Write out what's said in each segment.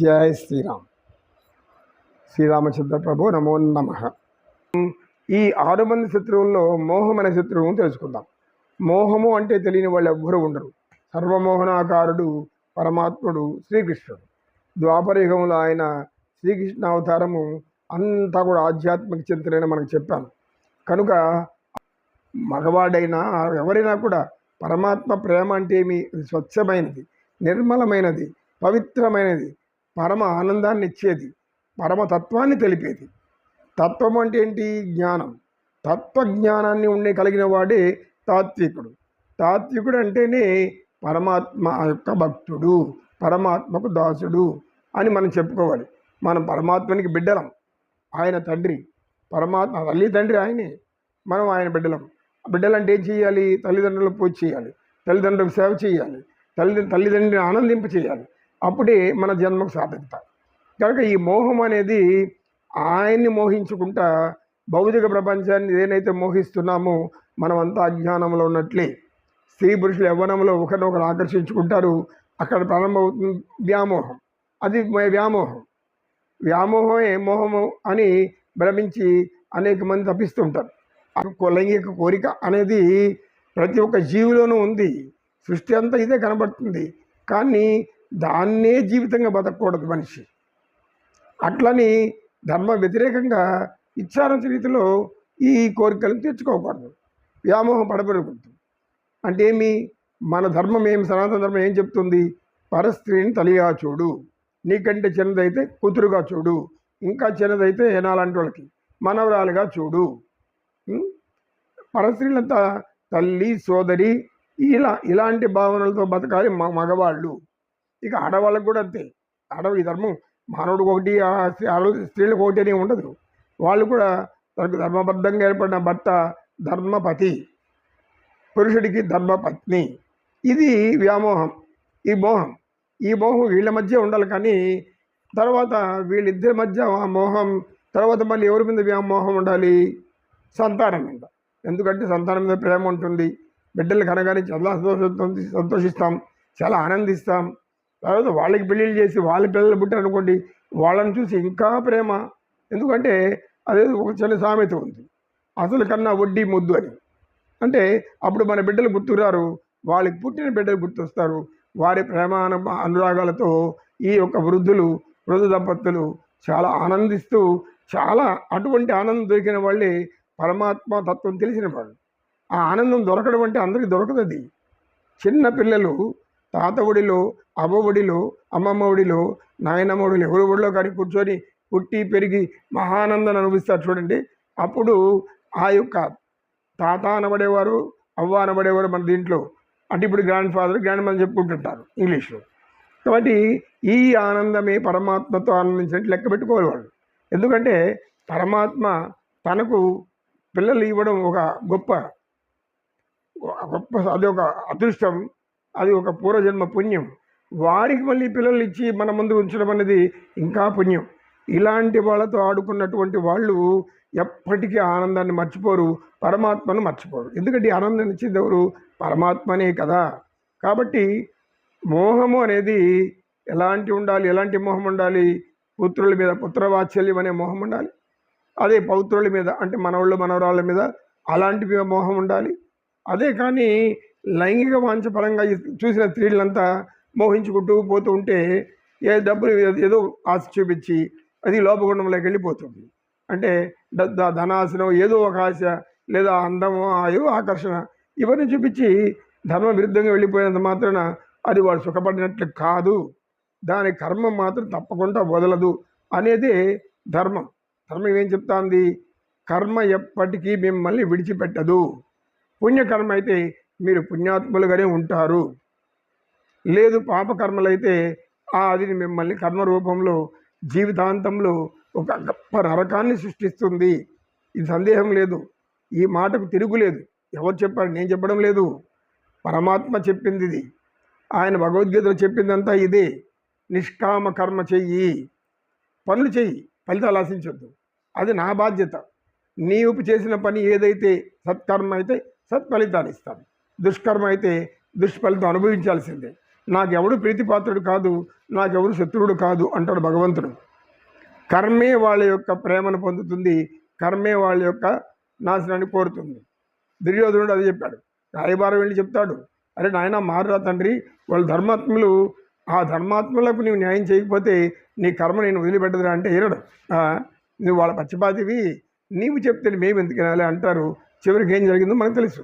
జయ శ్రీరామ్. శ్రీరామచంద్ర ప్రభు నమో నమ. ఈ ఆరు మంది శత్రువుల్లో మోహం అనే శత్రువును తెలుసుకుందాం. మోహము అంటే తెలియని వాళ్ళు ఎవ్వరూ ఉండరు. సర్వమోహనాకారుడు పరమాత్ముడు శ్రీకృష్ణుడు. ద్వాపరయుగంలో ఆయన శ్రీకృష్ణ అవతారము అంతా కూడా ఆధ్యాత్మిక చింతన మనకు చెప్పాను కనుక మగవాడైనా ఎవరైనా కూడా పరమాత్మ ప్రేమ అంటే ఏమి? అది స్వచ్ఛమైనది నిర్మలమైనది పవిత్రమైనది పరమ ఆనందాన్ని ఇచ్చేది పరమ తత్వాన్ని తెలిపేది. తత్వం అంటే ఏంటి? జ్ఞానం. తత్వజ్ఞానాన్ని ఉండే కలిగిన వాడే తాత్వికుడు. తాత్వికుడు అంటేనే పరమాత్మ యొక్క భక్తుడు పరమాత్మకు దాసుడు అని మనం చెప్పుకోవాలి. మనం పరమాత్మనికి బిడ్డలం. ఆయన తండ్రి. పరమాత్మ తల్లి తండ్రి ఆయనే. మనం ఆయన బిడ్డలం. బిడ్డలంటే ఏం చేయాలి? తల్లిదండ్రులకు పూజ చేయాలి. తల్లిదండ్రులకు సేవ చేయాలి. తల్లి తల్లిదండ్రులను ఆనందింప చేయాలి. అప్పుడే మన జన్మకు సార్థకత. కనుక ఈ మోహం అనేది ఆయన్ని మోహించుకుంటా భౌతిక ప్రపంచాన్ని ఏదైతే మోహిస్తున్నామో మనం అజ్ఞానంలో ఉన్నట్లే. స్త్రీ పురుషులు యవ్వనంలో ఒకరినొకరు ఆకర్షించుకుంటారు. అక్కడ ప్రారంభమవుతుంది వ్యామోహం. అది వ్యామోహం. వ్యామోహమే మోహము అని భ్రమించి అనేక మంది తప్పిస్తుంటారు. ఆ లైంగిక కోరిక అనేది ప్రతి ఒక్క జీవిలోనూ ఉంది. సృష్టి అంతా ఇదే కనబడుతుంది. కానీ దాన్నే జీవితంగా బతకూడదు మనిషి. అట్లని ధర్మ వ్యతిరేకంగా ఇచ్చారంత రీతిలో ఈ కోరికలను తీర్చుకోకూడదు. వ్యామోహం పడబడకూడదు. అంటే ఏమి? మన ధర్మం ఏమి? సనాతన ధర్మం ఏం చెప్తుంది? పరస్త్రీని తలిగా చూడు. నీకంటే చిన్నదైతే కూతురుగా చూడు. ఇంకా చిన్నదైతే ఏనాలంటి వాళ్ళకి? మనవరాలుగా చూడు. పరస్త్రీలంతా తల్లి సోదరి ఇలా ఇలాంటి భావనలతో బతకాలి మగవాళ్ళు. ఇక ఆడవాళ్ళకు కూడా అంతే. ఆడవాళ్ళ ఈ ధర్మం మానవుడికి ఒకటి ఆడ స్త్రీలకు ఒకటి అని ఉండదు. వాళ్ళు కూడా తనకు ధర్మబద్ధంగా ఏర్పడిన భర్త ధర్మపతి పురుషుడికి ధర్మపత్ని. ఇది వ్యామోహం ఈ మోహం. ఈ మోహం వీళ్ళ మధ్య ఉండాలి కానీ తర్వాత వీళ్ళిద్దరి మధ్య ఆ మోహం తర్వాత మళ్ళీ ఎవరి మీద వ్యామోహం ఉండాలి? సంతానం మీద. ఎందుకంటే సంతానం మీద ప్రేమ ఉంటుంది. బిడ్డలు కనగానే చాలా సంతోషంతో సంతోషిస్తాం చాలా ఆనందిస్తాం. తర్వాత వాళ్ళకి పెళ్ళిళ్ళు చేసి వాళ్ళ పిల్లలు పుట్టారు అనుకోండి వాళ్ళని చూసి ఇంకా ప్రేమ. ఎందుకంటే అదే ఒక చిన్న సామెత ఉంది. అసలు కన్నా వడ్డీ ముద్దు అని. అంటే అప్పుడు మన బిడ్డలు గుర్తురారు వాళ్ళకి పుట్టిన బిడ్డలు గుర్తొస్తారు. వారి ప్రేమ అనురాగాలతో ఈ యొక్క వృద్ధులు వృద్ధ దంపతులు చాలా ఆనందిస్తూ చాలా అటువంటి ఆనందం దొరికిన వాళ్ళే పరమాత్మ తత్వం తెలిసిన వాళ్ళు. ఆ ఆనందం దొరకడం అంటే అందరికీ దొరకదు అది చిన్న పిల్లలు తాత ఒడిలో అవ్వ ఒడిలో అమ్మమ్మ ఒడిలో నాయనమ్మ ఒడిలో ఎవరి ఒడిలో కానీ కూర్చొని పుట్టి పెరిగి మహానందాన్ని అనుభవిస్తారు చూడండి. అప్పుడు ఆ యొక్క తాత అనబడేవారు అవ్వ అనబడేవారు మన దీంట్లో. అంటే ఇప్పుడు గ్రాండ్ ఫాదర్ గ్రాండ్ మదర్ చెప్పుకుంటుంటారు ఇంగ్లీష్లో. కాబట్టి ఈ ఆనందమే పరమాత్మతో ఆనందించినట్టు లెక్క పెట్టుకోవాలి వాళ్ళు. ఎందుకంటే పరమాత్మ తనకు పిల్లలు ఇవ్వడం ఒక గొప్ప గొప్ప అది ఒక అదృష్టం. అది ఒక పూర్వజన్మ పుణ్యం. వారికి మళ్ళీ పిల్లలు ఇచ్చి మన ముందు ఉంచడం అనేది ఇంకా పుణ్యం. ఇలాంటి వాళ్ళతో ఆడుకున్నటువంటి వాళ్ళు ఎప్పటికీ ఆనందాన్ని మర్చిపోరు పరమాత్మను మర్చిపోరు. ఎందుకంటే ఆనందం ఆనందాన్ని ఇచ్చింది ఎవరు? పరమాత్మనే కదా. కాబట్టి మోహము అనేది ఎలాంటి ఉండాలి ఎలాంటి మోహం ఉండాలి? పుత్రుల మీద పుత్రవాత్సల్యం అనే మోహం ఉండాలి. అదే పౌత్రుల మీద అంటే మనవాళ్ళు మనవరాళ్ళ మీద అలాంటి మోహం ఉండాలి. అదే కానీ లైంగిక వాంఛ పరంగా చూసిన స్త్రీలంతా మోహించుకుంటూ పోతూ ఉంటే ఏ డబ్బులు ఏదో- ఏదో ఆశ చూపించి అది లోపగుండంలోకి వెళ్ళిపోతుంది. అంటే ద- ధనాశనం ఏదో ఒక ఆశ లేదా అందము ఆ ఏదో ఆకర్షణ ఇవన్నీ చూపించి ధర్మ విరుద్ధంగా వెళ్ళిపోయినంత మాత్రాన అది వాడు సుఖపడినట్లు కాదు. దాని కర్మ మాత్రం తప్పకుండా వదలదు అనేది ధర్మం. ధర్మం ఏం చెప్తాంది? కర్మ ఎప్పటికీ మిమ్మల్ని విడిచిపెట్టదు. పుణ్యకర్మ అయితే మీరు పుణ్యాత్ములుగానే ఉంటారు. లేదు పాపకర్మలైతే ఆ అది మిమ్మల్ని కర్మ రూపంలో జీవితాంతంలో ఒక గొప్ప నరకాన్ని సృష్టిస్తుంది. ఇది సందేహం లేదు. ఈ మాటకు తిరుగులేదు ఎవరు చెప్పారు? నేను చెప్పడం లేదు. పరమాత్మ చెప్పింది ఇది ఆయన భగవద్గీతలో చెప్పిందంతా ఇదే. నిష్కామ కర్మ చెయ్యి. పనులు చెయ్యి. ఫలితాలు ఆశించొద్దు. అది నా బాధ్యత. నీవు చేసిన పని ఏదైతే సత్కర్మ అయితే సత్ఫలితాన్ని ఇస్తాను. దుష్కర్మ అయితే దుష్ఫలితం అనుభవించాల్సిందే. నాకెవడు ప్రీతిపాత్రుడు కాదు నాకెవడు శత్రువుడు కాదు అంటాడు భగవంతుడు. కర్మే వాళ్ళ యొక్క ప్రేమను పొందుతుంది కర్మే వాళ్ళ యొక్క నాశనాన్ని కోరుతుంది. దుర్యోధనుడు అది చెప్పాడు. రాయబారం వెళ్ళి చెప్తాడు అరే నాయన మారురా తండ్రి వాళ్ళు ధర్మాత్ములు ఆ ధర్మాత్ములకు నీవు న్యాయం చేయకపోతే నీ కర్మ నేను వదిలిపెట్టదురా అంటే ఏనడు నువ్వు వాళ్ళ పచ్చిపాతివి నీవు చెప్తే మేము ఎందుకు వినాలి అంటారు. చివరికి ఏం జరిగిందో మనకు తెలుసు.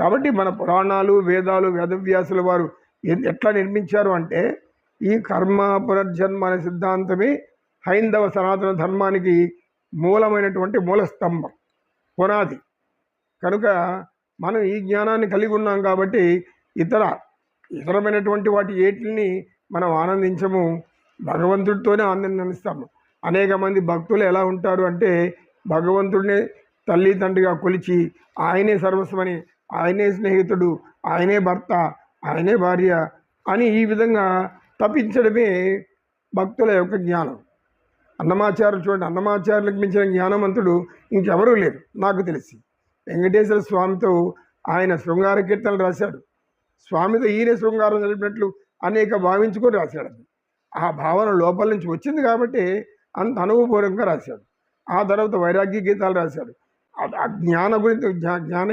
కాబట్టి మన పురాణాలు వేదాలు వేదవ్యాసుల వారు ఎ- ఎట్లా నిర్మించారు అంటే ఈ కర్మ పునర్జన్మ అనే సిద్ధాంతమే హైందవ సనాతన ధర్మానికి మూలమైనటువంటి మూల స్తంభం పునాది. కనుక మనం ఈ జ్ఞానాన్ని కలిగి ఉన్నాం కాబట్టి ఇతర ఇతరమైనటువంటి వాటి ఏటిని మనం ఆనందించము భగవంతుడితోనే ఆనందిస్తాము. అనేక మంది భక్తులు ఎలా ఉంటారు అంటే భగవంతుడిని తల్లి తండ్రిగా కొలిచి ఆయనే సర్వస్వమని ఆయనే స్నేహితుడు ఆయనే భర్త ఆయనే భార్య అని ఈ విధంగా తప్పించడమే భక్తుల యొక్క జ్ఞానం. అన్నమాచార్యులు చూడండి అన్నమాచార్యులకు మించిన జ్ఞానవంతుడు ఇంకెవరూ లేరు నాకు తెలిసి. వెంకటేశ్వర స్వామితో ఆయన శృంగార కీర్తనలు రాశాడు. స్వామితో ఈయన శృంగారం జరిపినట్లు అనేక భావించుకొని రాశాడు అది. ఆ భావన లోపల నుంచి వచ్చింది కాబట్టి అంత అనుభవపూర్వకంగా రాశాడు. ఆ తర్వాత వైరాగ్య గీతాలు రాశాడు. ఆ- ఆ జ్ఞాన గురించి జ్ఞా- జ్ఞాన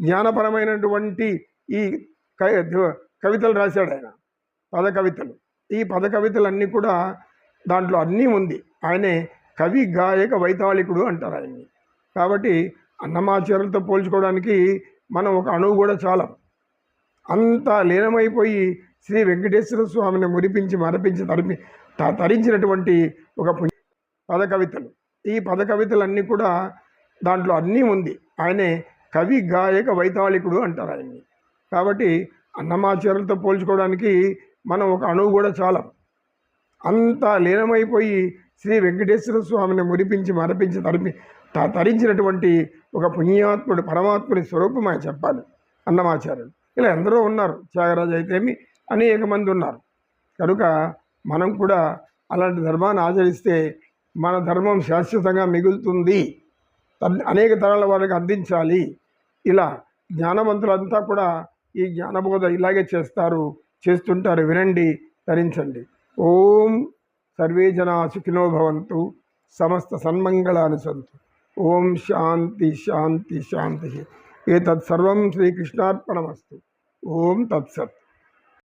జ్ఞానపరమైనటువంటి ఈ కవి కవితలు రాశాడు ఆయన. పద కవితలు ఈ పద కవితలన్నీ కూడా దాంట్లో అన్నీ ఉంది. ఆయనే కవి గాయక వైతాళికుడు అంటారు ఆయన్ని. కాబట్టి అన్నమాచార్యులతో పోల్చుకోవడానికి మనం ఒక అణువు కూడా చాలా. అంత లీనమైపోయి శ్రీ వెంకటేశ్వర స్వామిని మురిపించి మరపించి తరిపి త- తరించినటువంటి ఒక పద కవితలు ఈ పద కవితలన్నీ కూడా దాంట్లో అన్నీ ఉంది. ఆయనే కవి గాయక వైతాళికుడు అంటారు ఆయన్ని. కాబట్టి అన్నమాచార్యులతో పోల్చుకోవడానికి మనం ఒక అణువు కూడా చాలా. అంత లీనమైపోయి శ్రీ వెంకటేశ్వర స్వామిని మురిపించి మరపించి తరిపి త- తరించినటువంటి ఒక పుణ్యాత్ముడు పరమాత్ముని స్వరూపం ఆయన చెప్పాలి అన్నమాచార్యులు. ఇలా ఎందరో ఉన్నారు త్యాగరాజు అయితేమి అనేక మంది ఉన్నారు. కనుక మనం కూడా అలాంటి ధర్మాన్ని ఆచరిస్తే మన ధర్మం శాశ్వతంగా మిగులుతుంది. అనేక తరాల వారికి అందించాలి. ఇలా జ్ఞానవంతులంతా కూడా ఈ జ్ఞానబోధ ఇలాగే చేస్తారు చేస్తుంటారు. వినండి ధరించండి. ఓం సర్వే జనా సుఖినో భవంతు. సమస్త సన్మంగళాను సంతు. ఓం శాంతి శాంతి శాంతి. ఏతత్ శ్రీకృష్ణార్పణమస్తు. ఓం తత్సత్.